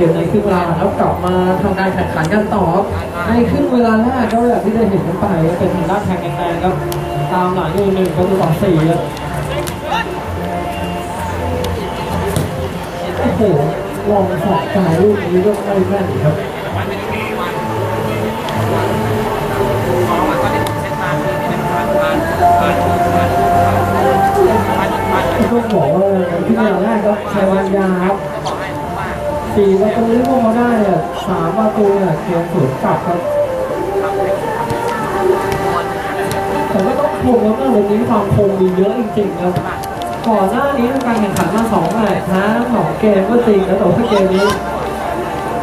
กมในครึ่งเวลาแล้วกลับมาทำการแข่งขันกันต่อในครึ่งเวลาแรกก็แบบที่ได้เห็นกันไปเป็นทางด้านแทงแดงครับตามหลังอยู่หนึ่งประตูต่อสี่ครับโอ้โหลองสอบจ่ายลูกนี้ก็ไม่แม่นครับต้องบอกว่าในเวลาแรกครับชัยวัญญาครับ สี่ประตูที่พวกเขาได้เนี่ยสามประตูเนี่ยเกมสวนกลับครับแต่ก็ต้องชมว่าเมื่อวันนี้ความคมมีเยอะจริงๆครับก่อนหน้านี้การแข่งขันมาสองแมตช์นะสองเกมก็จริงนะแต่ว่าเกมนี้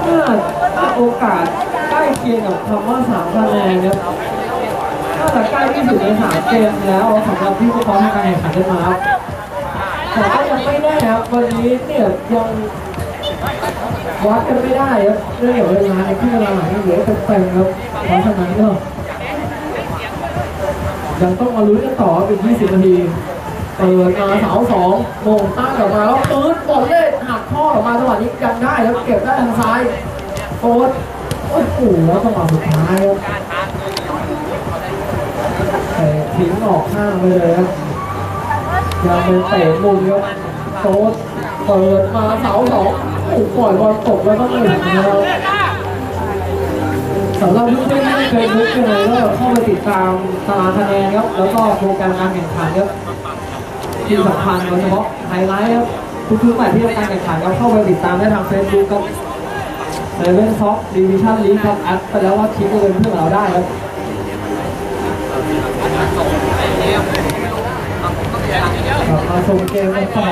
น่าโอกาสใกล้เคียงกับคำว่าสามคะแนนครับน่าจะใกล้ที่สุดในสามเกมแล้วสำหรับที่พวกเขาทำการแข่งขันกันมาครับแต่ก็ยังไม่แน่ครับวันนี้เนี่ยยัง วัดกันไม่ได้ครับเรื่องเวลาในที่เวลาหลังเหลือเต็มๆครับเพราะฉะนั้นก็ยังต้องมาลุ้นกันต่อเป็น20 นาทีเปิดมาเสาสองโมงตั้งออกมาแล้วปืนบอลเล่หักข้อออกมาจังหวะนี้ยังได้แล้วเก็บได้ทางซ้ายโค้ดโอ้โหแล้วจังหวะสุดท้ายครับแต่ทิ้งออกข้างไปเลยครับยังเป็นเตะมุมครับโค้ดเปิดมาเสาสอง โอ้โหปล่อยบอลตกแล้วก็หนึ่งนะครับสำหรับเพื่อนที่เคยบุ๊กยังไงก็เข้าไปติดตามตารางคะแนนครับ แล้วก็โปรแกรมการแข่งขันครับที่สำคัญโดยเฉพาะไฮไลท์ครับทุกๆแมตช์ที่ทำการแข่งขันครับเข้าไปติดตามได้ทางเฟซบุ๊กครับเซเว่นซ็อกดิวิชั่นลีกครับแอดไปแล้วว่าคลิปจะเป็นเพื่อนเราได้ครับมาชมเกมกันต่อ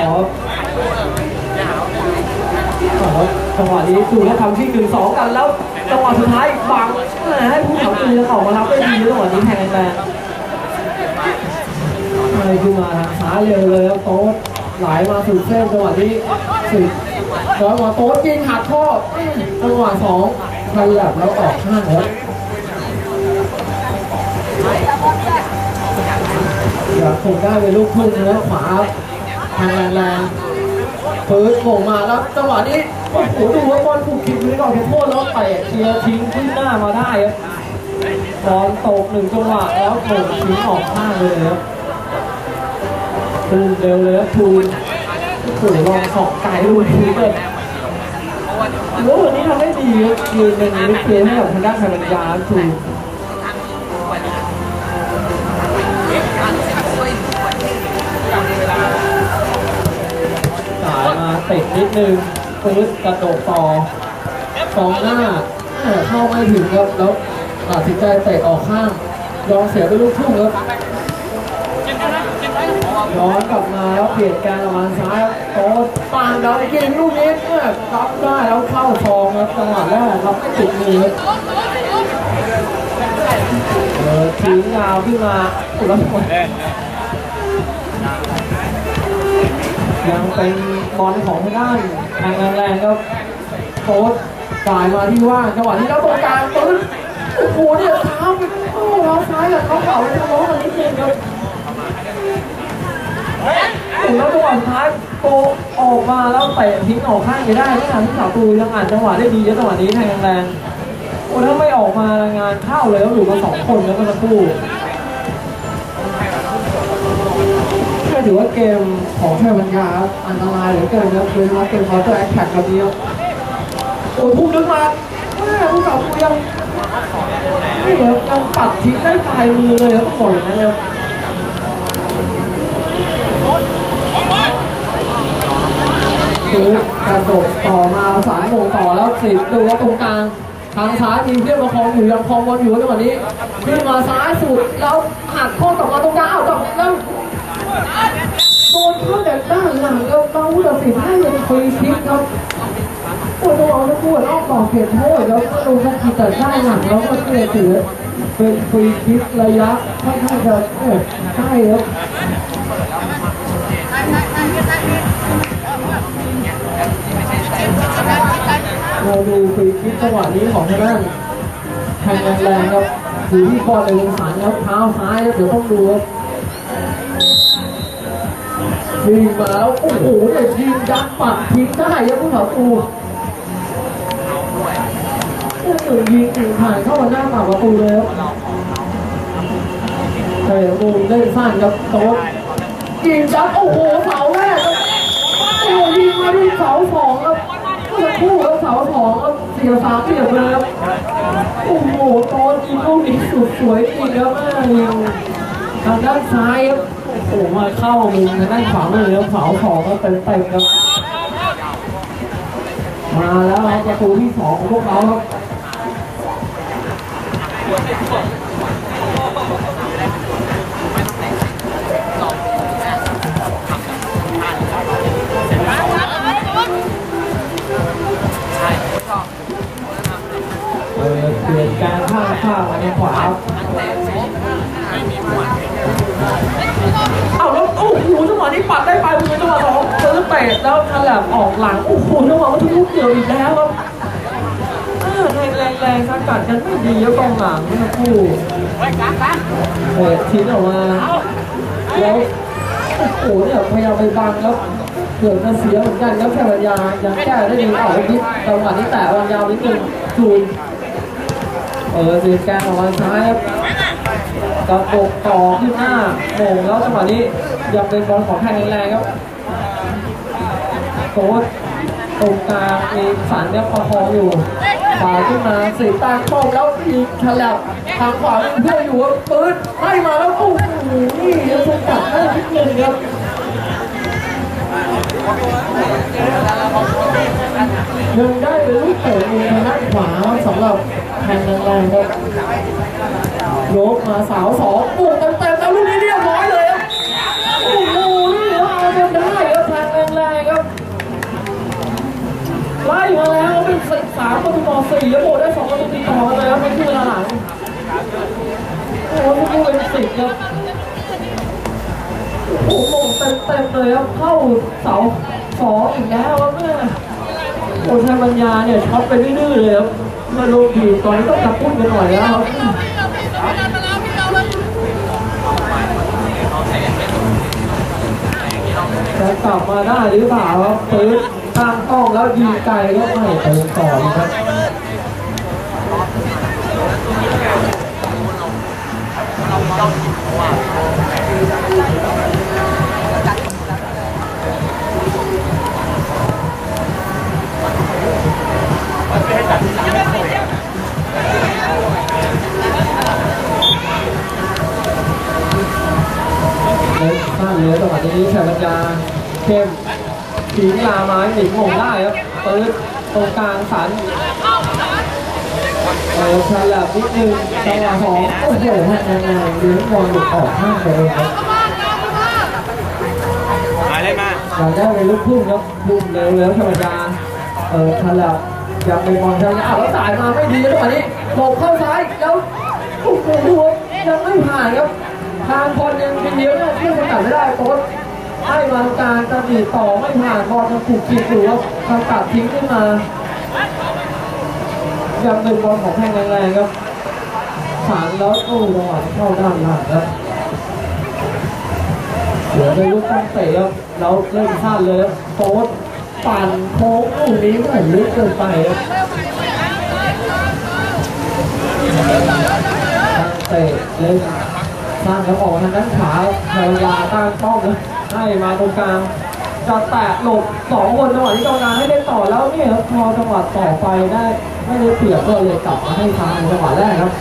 จังหวะนี้ดูแล้วทำที่หนึ่งสองกันแล้วจังหวะสุดท้ายบังให้ผู้ขับตีออกมารับได้ดีจังหวะนี้แทงแรงอะไรขึ้นมาทางซ้าเร็วเลยครับโต๊ดไหลมาสุดเส้นจังหวะนี้สุดจังหวะโต๊ดยิงหักข้อจังหวะสองขยับแล้วออกข้างครับอยากคงได้เป็นลูกทุ่งนะขวาทางแรง ปืนโผล่มาแล้วจังหวะนี้โอ้โหดูว่าบอลถูกคิดอยู่ในกรอบเขตโทษแล้วเตะเคลียร์ทิ้งขึ้นหน้ามาได้ครับบอลตกหนึ่งจังหวะแล้วโผล่ทิ้งออกข้างเลยครับตูนเร็วเลยครับทูนโอ้โหลองสอกไกลลูกทีเลยถือว่าวันนี้ทำได้ดีครับยืนเป็นมิดเกมให้กับทางด้านไทยปัญญาทูนสา มาติดนิดนึงปืนกระโดดต่อกองหน้าเข้าไม่ถึงครับแล้วตัดสินใจเตะออกข้างยอมเสียไปลูกทุ่งครับย้อนกลับมาแล้วเปลี่ยนการออกมาซ้ายโต๊ดปานดาวยิงลูกนี้เนี่ยรับได้แล้วเข้าซองครับจังหวะแรกรับติดมือครับเออทิ้งยาวขึ้นมาแล้วหมด ยังเป็นบอลของทางด้านทางแรงๆครับโค้ดจ่ายมาที่ว่างจังหวะนี้แล้วตรงกลางปึ๊บโอ้โหเนี่ยเท้าไปโอ้เท้าซ้ายกับเท้าเข่าไปทะเลาะกันนิดนึงครับโอ้แล้วจังหวะท้ายโกออกมาแล้วเตะทิ้งออกข้างไปได้ไม่ทันที่สาวตูยังอ่านจังหวะได้ดีจังหวะนี้แทงแรงโอ้ถ้าไม่ออกมางานเข้าเลยแล้วอยู่มาสองคนแล้วเมื่อสักค ถือว่าเกมของไทยปัญญาอันตรายเหลือเกินนะโดยเฉพาะเกมคอร์เตอร์แอคแท็กแบบนี้ครับโอ้ทุ่มดึงมาแม่ผู้สาวกูยังนี่เหรอยังปัดทิ้งได้ปลายมือเลยครับต้องบอกอย่างนั้นเลยการโดดต่อมาสายโมงต่อแล้วสิบดูว่าตรงกลางทางซ้ายมีเพื่อนประคองอยู่ยังคองบอลอยู่จังหวะนี้ขึ้นมาซ้ายสุดแล้วหักข้อกลับมาตรงกลางเอากลับแล้ว โดนเข้าแต่ด้านหลังแล้วเราผู้ตัดสินให้ยังฟรีคิกครับโอ้ยต้องเอาไปพูดนอกกรอบเขตโทษแล้วก็โดนสกิดแต่ด้านหลังแล้วก็เสียถือเป็นฟรีคิกระยะค่อนข้างจะใช่ครับเราดูฟรีคิกจังหวะนี้ของทางด้านแทงแรงๆครับอยู่ที่บอลในวงสันครับเท้าซ้ายครับเดี๋ยวต้องดูครับ ยิงมาแล้วโอ้โหเนี่ยยิงยัดปัดทิ้งได้ยังผู้สาวตูหนึ่งยิงหนึ่งผ่านเข้ามาหน้าปากประตูเลยครับแต่มุมเล่นสั้นครับโต๊ดยิงจับโอ้โหเสาแรกโอ้โหยิงมาที่เสาสองครับเมื่อสักครู่ครับเสาสองครับเสียสามเสียเลยครับโอ้โหโต๊ดยิงลูกนี้สุดสวยจริงครับแม่ยิงทางด้านซ้ายครับ โอ้มาเข้ามุมทางด้านขวามือครับเสาของครับเต็มครับ มาแล้วครับประตูที่สองของพวกเราครับ ตะแล้วฉลับออกหลังโอ้โหจังหวะมันทุกเกี่ยวอีกแล้วครับแรงแรงแรงสกัดกันไม่ดีแล้วกองหลังนี่นะคู่เออทิ้งออกมาแล้วโอ้โหเนี่ยพยายามไปบังแล้วเกือบจะเสียเหมือนกันครับแค่ปัญญายังแก้ได้ดีเอาไปนิดจังหวะนี้แตะวางยาวนิดนึงจูนเออสีแกนออกมาซ้ายครับกระปกต่อขึ้นหน้าโมงแล้วจังหวะนี้ยังเป็นบอลของแทงแรงครับ โค้ดตรงกลางมีสันเนี่ยประคองอยู่ขวาขึ้นมาสีตางป้อมแล้วอีกฉลับทางขวาเพื่อนอยู่ครับปืนให้มาแล้วโอ้โหนี่ยังสกัดได้นิดนึงครับยังได้เป็นลูกเตะมุมทางด้านขวาสำหรับแทงแรงๆครับยกมาสาวสองปุ๊บเต็มเต็มๆแล้วลูกนี้เรียบร้อยเลยครับโอ้โห ไล่มาแล้วเป็นสิบสามประตูต่อสี่แล้วโบได้สองประตูติดต่อกันเลยครับในช่วงเวลาหลังโอ้โหลูกนี้เป็นสิบครับโอ้โหเต็มเต็มเลยครับเข้าเสาสองอีกแล้วครับแม่โอ้ชัยปัญญาเนี่ยช็อตไปดื้อเลยครับมาลงทีตอนนี้ต้องกระตุ้นกันหน่อยแล้วครับจะกลับมาได้หรือเปล่าครับปืน ตั้งต้องแล้วยิงไกลก็ไม่เติมต่อครับเล็กข้างเหลือจังหวะนี้ชัยปัญญาเข้ม ทิ้งลาไม้หนิงหงได้ครับปืนตรงกลางสันเออฉลับนิดนึงจังหวะสองโอ้โหแห่งงานเลี้ยงบอลหลุดออกข้างไปเลยครับมาเลยมาอยากได้เป็นลูกพุ่งครับพุ่งเร็วแล้วชัยปัญญาเออฉลับยากเป็นบอลชัยปัญญาอ้าวแล้วสายมาไม่ดีจังหวะนี้หลบเข้าซ้ายแล้วโอ้โหยังไม่ผ่านครับทางบอลยังเป็นเยอะเนี่ยที่สกัดไม่ได้โค้ช ให้มาการจะดีต่อไม่ผ่านบอลจะถูกขีดอยู่ครับทำตัดทิ้งขึ้นมายังเป็นบอลของแทงแรงๆครับสารแล้วโอ้จังหวะเข้าด้านหลังครับเหลือเป็นลูกตั้งเตะครับแล้วเล่นพลาดเลยครับโค้ดปั่นโค้งลูกนี้เหมือนลึกเกินไปครับตั้งเตะเล่นสร้างแล้วออกทางด้านขวาภรรยาตั้งป้อมนะ ให้มาตรงกลางจะแตะหลบสองคนจังหวะที่กองกลางให้ได้ต่อแล้วเนี่ยครับพอจังหวะต่อไปได้ไม่ได้เปรียบก็เลยกลับมาให้ทางจังหวะแรกครับ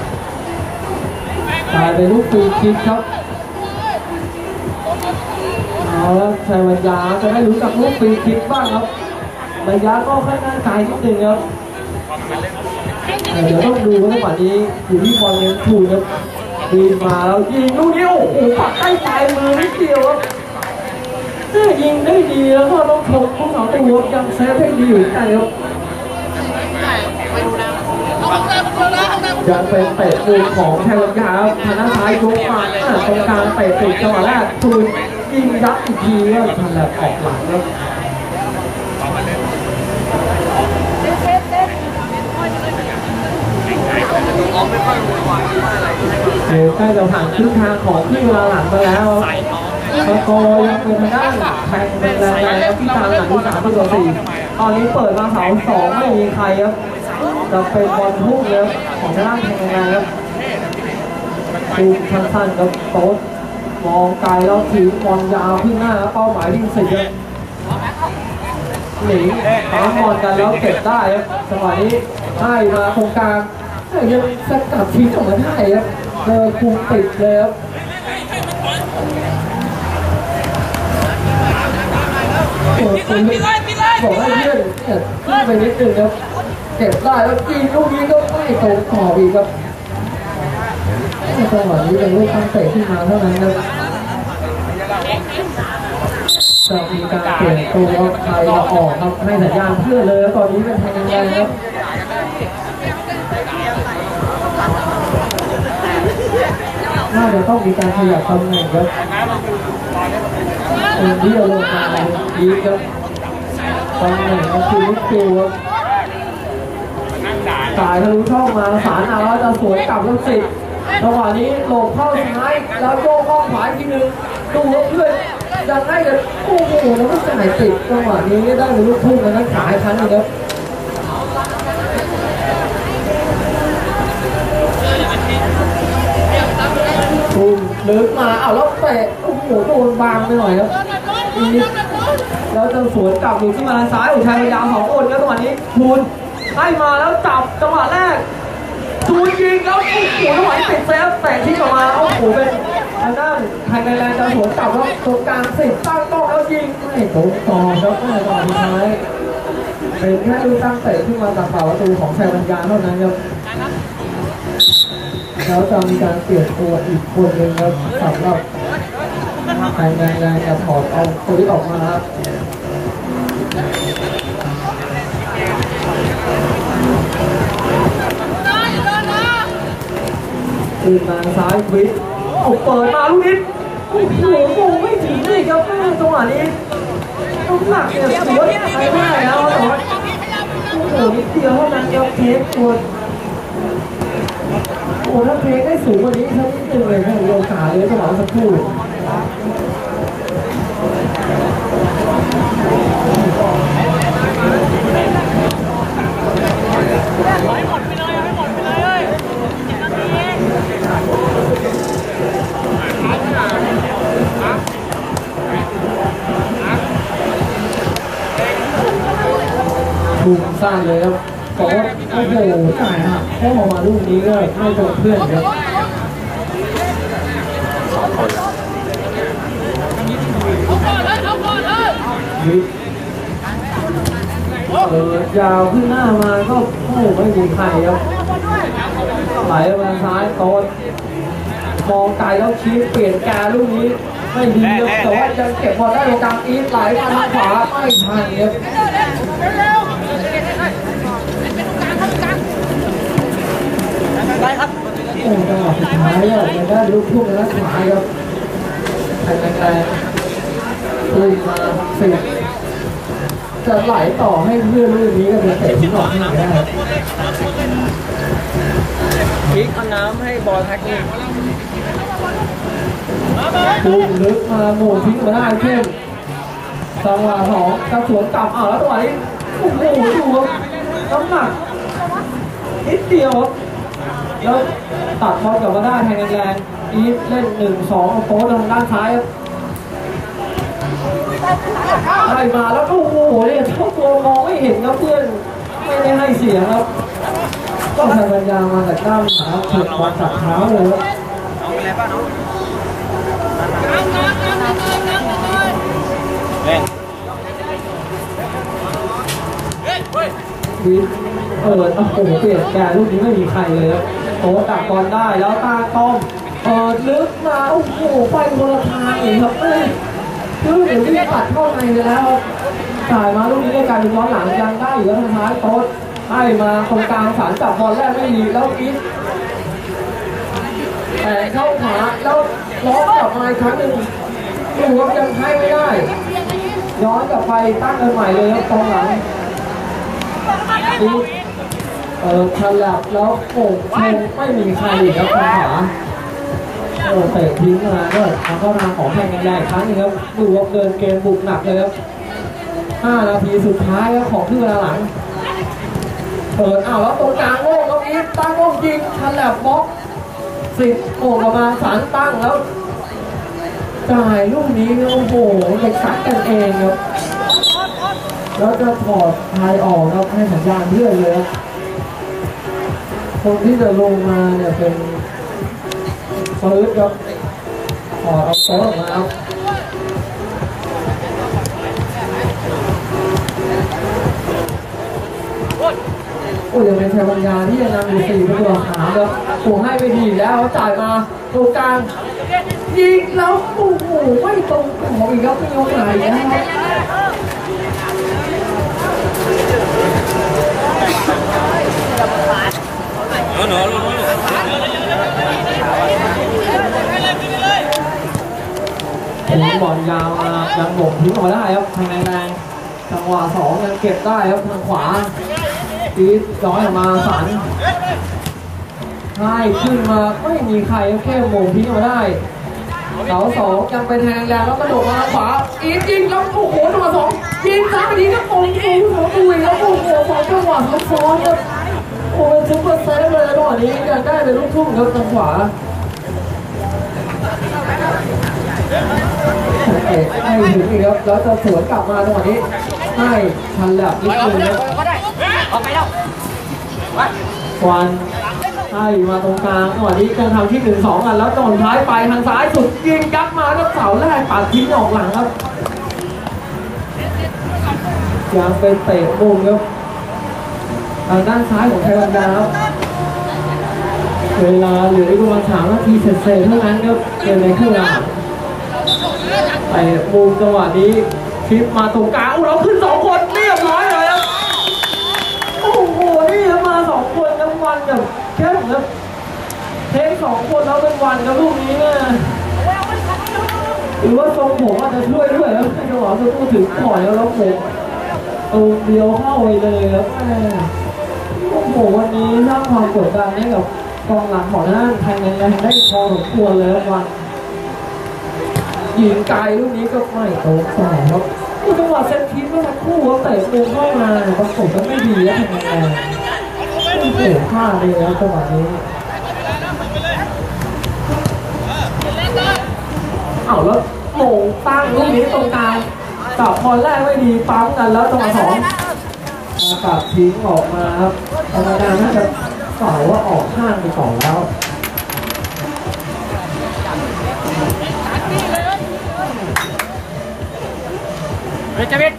กลายเป็นลูกฟรีคิกครับเอาแล้วชัยวัญญาจะได้รู้จักลูกฟรีคิกบ้างครับระยะก็ค่อนข้างไกลนิดนึงครับเดี๋ยวต้องดูว่าจังหวะนี้อยู่ที่บอลเลี้ยงถูกครับดีมาแล้วยิงลูกนี้โอ้โหปัดใต้ปลายมือนิดเดียวครับ ยิงได้ดีแล้วก็ต้องชมผู้สองตัวยังเซฟให้ดีอยู่ใช่ครับยังเป็นเตะมุมของแทนยาครับทางด้านซ้ายยกมาตรงกลางเตะติดจังหวะแรกคืนยิงยัดอีกทีก็ทำแบบออกหลังครับเดี๋ยวใกล้จะผ่านครึ่งทางของที่เวลาหลังไปแล้ว ครับตะโกยังเป็นทางด้านแทงเป็นแรงๆที่ตามหลังที่สามประตูสี่ตอนนี้เปิดมาเสาสองไม่มีใครครับจะเป็นบอลพุ่งเลยของทางด้านแทงงานครับดูสั้นๆครับโต๊ดมองไกลแล้วถือบอลยาวขึ้นหน้าเป้าหมายที่สี่ครับหนีตามบอลกันแล้วเก็บได้ครับจังหวะนี้ให้มาตรงกลางยังสกัดทิ้งออกมาได้ครับเลยคุมติดเลยครับ โอ้โหบอกให้เพื่อนเนี่ยขึ้นไปนิดนึงครับเก็บได้แล้วยิงลูกนี้ก็ไม่ตรงต่ออีกครับจังหวะนี้เป็นลูกตั้งเตะขึ้นมาเท่านั้นครับจะมีการเปลี่ยนตัวใครมาออกครับให้สัญญาณเพื่อนเลยแล้วตอนนี้เป็นทางยังไงครับน่าจะต้องมีการขยับตำแหน่งครับ เป็นที่เราลงมาดีครับตำแหน่งก็คือลูกตัวครับสายทะลุช่องมาสารเอาแล้วจะสวนกลับลูกศิษย์จังหวะนี้หลบเข้าซ้ายแล้วโยกเข้าขวาอีกทีนึงดูเพื่อนยังให้กันโอ้โหแล้วก็จ่ายติดจังหวะนี้ได้เป็นลูกทุ่งแล้วนะขายคันหนึงครับทุ่มลึกมาเอาแล้วเตะโอ้ โหโดนบางไปหน่อยครับอีกนิดแล้วจะสวนกลับอยู่ที่มาซ้ายอุทัยพยายามสองคนแล้วจังหวะนี้ทูนให้มาแล้วจับจังหวะแรกทูนยิงแล้วโอ้โหจังหวะนี้ติดเซฟแต่ที่ออกมาโอ้โหเป็นทางด้านไทยไนแลนด์จะสวนกลับแล้วตรงกลางสิบตั้งโต๊ะแล้วยิงไม่ตรงต่อครับไม่ต่อสุดท้ายเป็นแค่ลูกตั้งเตะที่มาจากฝ่าประตูของชัยบัญญาเท่านั้นครับแล้วจะมีการเปลี่ยนตัวอีกคนหนึ่งครับสำหรับ ไทยไนแลนด์จะถอดเอาตัวที่ออกมาครับคืนมาซ้ายวิดเอาเปิดมาลูกนี้โอ้โหมงไม่ถึงเลยครับแม่จังหวะนี้ต้องหนักเนี่ยถือว่าใช้ได้แล้วแต่ว่าโอ้โหนิดเดียวเท่านั้นครับเทคตัวโอ้ถ้าเทคได้สูงกว่านี้สักนิดนึงเลยนะโอกาสเลยจังหวะสักครู่ ถูกสั้นเลยครับบอกว่าโอ้โหจ่ายหักแค่ออกมาลูกนี้ก็ไม่ตรงเพื่อนครับวิเออยา วขึ้นหน้ามาก็โอ้โหไม่มีใครครับไหลมาซ้ายโตนมองไกลแล้วชี้เปลี่ยนแกลูกนี้ไม่ดีครับแต่ว่ายังเก็บบอลได้ตรงกลางอีทไหลมาทางขวาไม่ทันครับได้ครับโอ้จังหวะสุดท้ายเนี่ยยังได้ลูกทุ่งและขวาครับแรงแรงๆลุยมาสิบ จะไหลต่อให้เพื่อนลูกนี้ก็จะเตะทิ้งออกให้ได้พลิกเอาน้ำให้บอลแท็กนี่ดูลึกมาโหม่งทิ้งมาได้เข้มจังหวะสองกระสวนกลับอ้าวแล้วจังหวะนี้โอ้โหดูครับน้ำหนักนิดเดียวครับแล้วตัดบอลกลับมาได้แทงแรงๆอีฟเล่นหนึ่งสองโค้ดทางด้านซ้ายครับ ได้มาแล้วก็โอ้โหเนี่ยเจ้าตัวมองไม่เห็นครับเพื่อนไม่ได้ให้เสียงครับก็พยายามาแต่กล้ามขาถูกบอลสับเท้าเลยครับเออะไรป่ะน้องเล่นวิทเปิดโอ้โหเปลี่ยนแกลูกนี้ไม่มีใครเลยครับโอ้ตักบอลได้แล้วตาต้อมเปิดลึกมาโอ้โหไปคนละทางเลยครับแม่ คือเดี๋ยวนี้ตัดเข้าในไปแล้วครับจ่ายมาลูกนี้ได้กลายเป็นย้อนหลังยังได้อยู่แล้วท้ายโต๊ดให้มาตรงกลางสารจับบอลแรกไม่ดีแล้วอีทแต่เข้าขาแล้วล้อกลับมาอีกครั้งหนึ่งดูว่ายังให้ไม่ได้ ย้อนกลับไปตั้งกันใหม่เลยครับตรงหลังอีกเออฉลับแล้วโป่งชงไม่มีใครอีกครับขา โอ้เตะทิ้งมาก็ทางเข้าทาของแข่งกันใหญ่ครั้งนึงครับดูว่าเดินเกมบุกหนักเลยครับ5นาทีสุดท้ายครับของที่เวลาหลังเปิดอ้าวแล้วตรงกลางโล่งครับอีฟตั้งโล่ยิงทันแลบบล็อกสิบโอ่งออกมาสารตั้งแล้วจ่ายลูกนี้โอ้โหเด็กซัดกันเองครับแล้วจะถอดทายออกครับให้สัญญาณเพื่อนเลยครับคนที่จะลงมาเนี่ยเป็น ฟิร์สครับถอดเอาโต๊ะออกมาครับโอ้ยยังเป็นชัยวัญญาที่ยังนำอยู่สี่ประตูต่อสามครับโอ้ให้ไปดีแล้วจ่ายมาตรงกลางยิงแล้วโอ้โหไม่ตรงของอีกครับไม่ยกไหนนะครับ ผมบอลยาวมายังหมกทิ้งออกมาได้ครับทางแรงจังหวะสองยังเก็บได้ครับทางขวาปีดย้อยออกมาสันให้ขึ้นมาไม่มีใครแค่โมงทิ้งมาได้เสาสองยังเป็นแทงแรงแล้วกระโดดมาขวาอีกยิงแล้วโอ้โหจังหวะสองยิงซ้ายไปทีก็ตรงตูสองตุยแล้วโอ้โหสองจังหวะซ้ซ้อนครับ โอ้เป็นซุปเปอร์เซฟเลยจังหวะนี้อยากได้เป็นลูกทุ่งครับทางขวาเตะให้ถึงอีกครับแล้วจะสวนกลับมาจังหวะนี้ให้ทันแหลบนิดนึงครับออกไปแล้วควันให้มาตรงกลางจังหวะนี้ยังทำที่หนึ่งสองกันแล้วตอนท้ายไปทางซ้ายสุดยิงยักมาแล้วเสาแรกปัดทิ้งออกหลังครับยังเป็นเตะมุมครับ ทางด้านซ้ายของไทยวันดาครับเวลาเหลืออีกประมาณสามนาทีเศษๆเท่านั้นครับเกมในครึ่งหลังเตะมุมจังหวะนี้คลิปมาตรงกลางอู้เราขึ้นสองคนเรียบร้อยเลยครับโอ้โหนี่มาสองคนทั้งวันแบบแค่ผมครับเทคสองคนแล้วเป็นวันกับลูกนี้เนี่ยหรือว่าทรงผมอาจจะช่วยด้วยครับจังหวะจะพูดถึงถอยแล้วแล้วผมตูมเดียวเข้าไปเลยครับ หวันนี้สร้างความกดดันให้กับกองหลังของด้านไทยแลนด์ได้พอสมควรเลยวันยิงไกลลูกนี้ก็ไม่ตรงต่อครับจังหวะเซตพีซเมื่อสักครู่เขาเตะมุมเข้ามาปรากฏว่าไม่ดีแล้วทำไงโอ้โหพลาดเลยแล้วจังหวะนี้เอาแล้วโหม่งตั้งลูกนี้ตรงกลางจับบอลแรกไม่ดีปั๊มกันแล้วจังหวะสอง ตัดทิ้งออกมาครับธรรมดาน่าจะเสาว่าออกข้างไปก่อนแล้วเฮ้ยเจวิต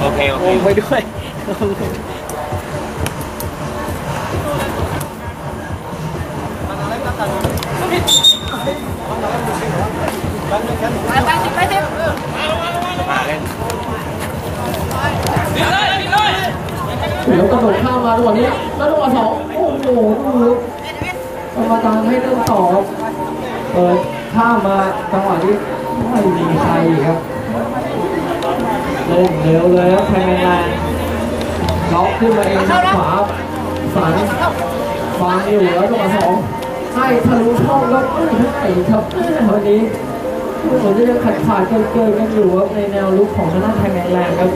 โอเค โอเคลงไปด้วย มาเล่นแล้วกระโดดข้ามมาจังหวะนี้ แล้วจังหวะสองโอ้โหดูกรรมการให้เล่นต่อครับเปิดข้ามมาจังหวะนี้ไม่มีใครครับเล่นเร็วเลยครับแทงแรงๆล็อกขึ้นมาเองทางขวาฝันวางอยู่แล้วจังหวะสองให้ทะลุช่องแล้วไม่ให้ครับวันนี้ เหมือนจะยังขาดขาดเกินเกินๆกันอยู่ครับในแนวลุกของทางด้าแทงแรงๆครับ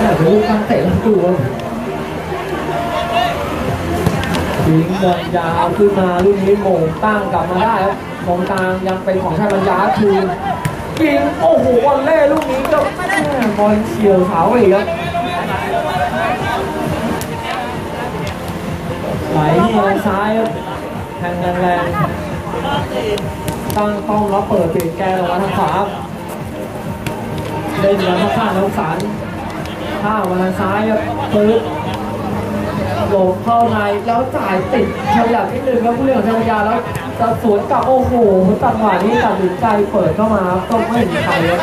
อยากรู้การเตะทั้งตัวยิงบอลยาวขึ้นมาลูกนี้โมงตั้งกลับมาได้ครับตรงกลางยังเป็นของชายบัญญาคือยิงโอ้โหบอลเล่ลูกนี้ก็ บอลเฉียวเสาอีกครับไหลมาทางซ้ายครับแทงแรงๆตั้งป้อมแล้วเปิดเปลี่ยนแกนออกมาทางขวาครับเล่นมาข้างๆแล้วสารข้าวมาทางซ้ายครับปึ๊บหลงเข้าในแล้วจ่ายติดฉลับนิดนึงครับผู้เล่นของชายาแล้วจะสวนกลับโอ้โหจังหวะนี้ตัดสินใจเปิดเข้ามาครับต้องไม่เห็นใครครับ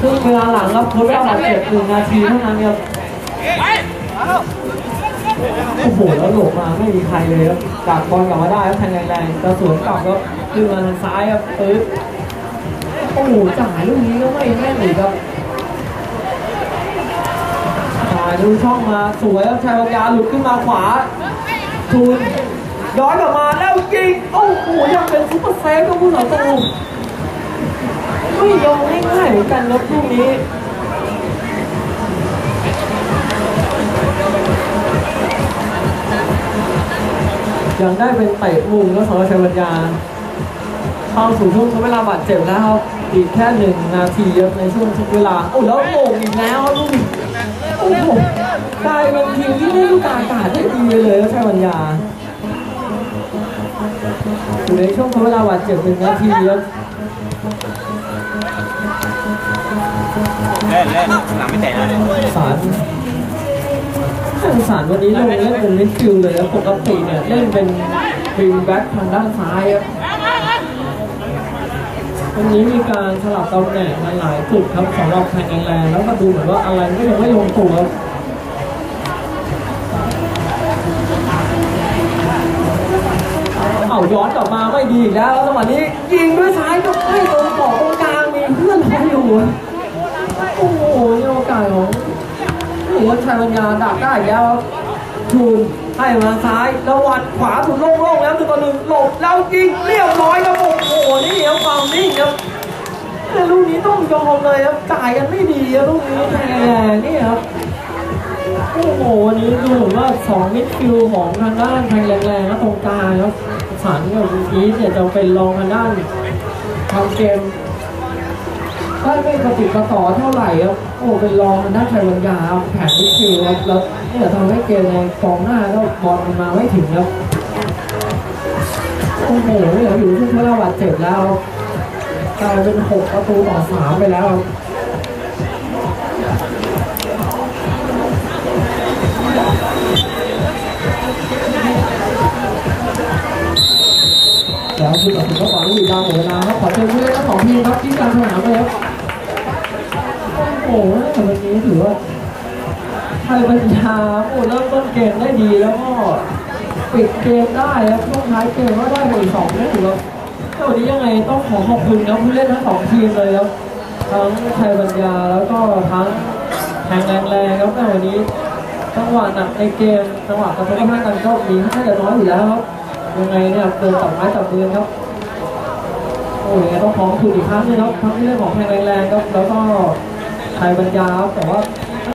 ครึ่งเวลาหลังครับทดเวลาบาดเจ็บหนึ่งนาทีเท่านั้นครับโอ้โหแล้วหลงมาไม่มีใครเลยครับจากบอลกลับมาได้ครับแทงแรงๆจะสวนกลับครับขึ้นมาทางซ้ายครับปึ๊บโอ้โหจ่ายลูกนี้ก็ไม่แม่นอีกครับซ้ายดูช่องมาสวยครับชัยวัญญาหลุดขึ้นมาขวาทุนย้อนกลับมาแล้วยิงโอ้โหยังเป็นซุปเปอร์เซฟกับผู้ต่อสู้ไม่ยอมง่ายๆเหมือนกันครับ ลูกนี้ยังได้เป็นเตะมุมแล้วสำหรับชัยวัญญาเข้าสู่ช่วงทดเวลาบาดเจ็บแล้วครับอีกแค่หนึ่งนาทีในช่วงทดเวลาโอ้แล้วโง่งอีกแล้วลูกโอ้โหกลายเป็นทีมที่เล่นลูกาอากาศได้ดีเลยครับชัยวัญญาอยู่ในช่วงทดเวลาบาดเจ็บหนึ่งนาทีครับ เล่นเล่นหลังไม่แตะเลยสารสารวันนี้ลงเล่นเป็นมิดฟิลเลยครับปกติเนี่ยเล่นเป็นวิงแบ็คทางด้านซ้ายครับวันนี้มีการสลับตำแหน่งหลายจุดครับสำหรับแข่งแรงๆแล้วก็ดูเหมือนว่าอะไรก็ยังไม่ลงตัวเอาย้อนกลับมาไม่ดีแล้วแล้วจังหวะนี้ยิงด้วยซ้ายก็ไม่โดนกรอบ รออยู่โอ้โหนี่โอกาสของหรือว่าชัยปัญญาดักได้แล้วครับทูนให้มาซ้ายแล้ววัดขวาถูกโล่งๆแล้วตัวหนึ่งหลบแล้วยิงเรียบร้อยครับโอ้โหนี่ครับความนิ่งครับแต่ลูกนี้ต้องยอมเลยครับจ่ายกันไม่ดีครับลูกนี้แทงแรงนี่ครับโอ้โหวันนี้ดูเหมือนว่าสองมิดฟิลของทางด้านแทงแรงๆแล้วตรงกลางครับสารกับอีเนี่ยจะเป็นรองทางด้านทำเกม ได้ไม่กระติดกระต่อเท่าไหร่ครับโอ้เป็นรองทางด้านไทยวัญญาแผนมิดฟิลด์ครับแล้วเนี่ยทำให้เกมในกองหน้าก็บอลมันมาไม่ถึงครับโอ้โหเนี่ยอยู่ช่วงเวลาบาดเจ็บแล้วกลายเป็นหกประตูต่อสามไปแล้วแล้วคือตัดสินก็ต่อลูกอีกดาวหมดเวลาครับขอเชิญผู้เล่นทั้งสองทีมครับที่การสนามเลยครับ อ้โหแต่วันนี้ถือว่าไทยปัญญาโอ้เริ่มต้นเกมได้ดีแล้วก็ปิดเกมได้ครับช่วงท้ายเกมก็ได้ไปอีกสองเล่ถือว่าแต่วันนี้ยังไงต้องขอขอบคุณครับผู้เล่นทั้งสองทีมเลยครับทั้งไทยปัญญาแล้วก็ทั้งแทงแรงๆครับแต่วันนี้จังหวะหนักในเกมจังหวะกระทบกระทั่งกันก็มีค่อนข้างจะน้อยอยู่แล้วครับยังไงเนี่ยเดินตับไม้ตับมือครับโอ้ยต้องขอบคุณอีกครั้งนึงครับทั้งที่เรื่องของแทงแรงๆครับแล้วก็ ไทยบรรยาครับแต่ว่า